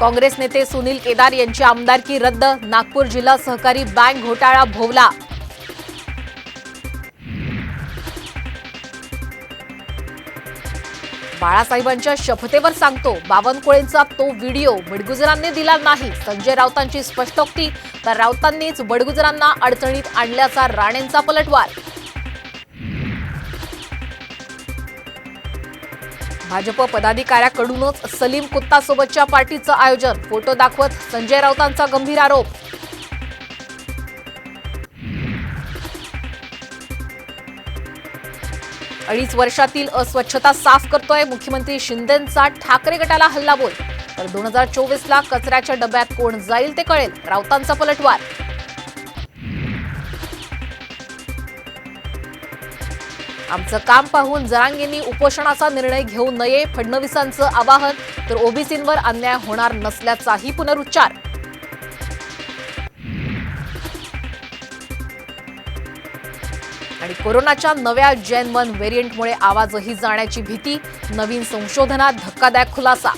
काँग्रेस नेते सुनील केदार यांची आमदारकी रद्द नागपूर जिल्हा सहकारी बँक घोटाळा भोवला. बाळासाहेबांच्या शपथेवर सांगतो बावनकुळेंचा तो व्हिडिओ बडगुजरांनी दिला नाही. संजय राऊतांची स्पष्टोक्ती तर राऊतांनीच बडगुजरांना अडचणीत आणल्याचा राणेंचा पलटवार. भाजप पदाधिकाऱ्याकडूनच सलीम कुत्तासोबतच्या पार्टीचं आयोजन. फोटो दाखवत संजय राऊतांचा गंभीर आरोप. अडीच वर्षातील अस्वच्छता साफ करतोय मुख्यमंत्री शिंदेंचा. ठाकरे गटाला हल्लाबोल तर दोन हजार चोवीसला कचऱ्याच्या डब्यात कोण जाईल ते कळेल. राऊतांचा पलटवार. आमचं काम पाहून जरांगेंनी उपोषणाचा निर्णय घेऊ नये फडणवीसांचं आवाहन तर ओबीसींवर अन्याय होणार नसल्याचाही पुनरुच्चार. आणि कोरोनाच्या नव्या जैन वन व्हेरियंटमुळे आवाजही जाण्याची भीती नवीन संशोधनात धक्कादायक खुलासा.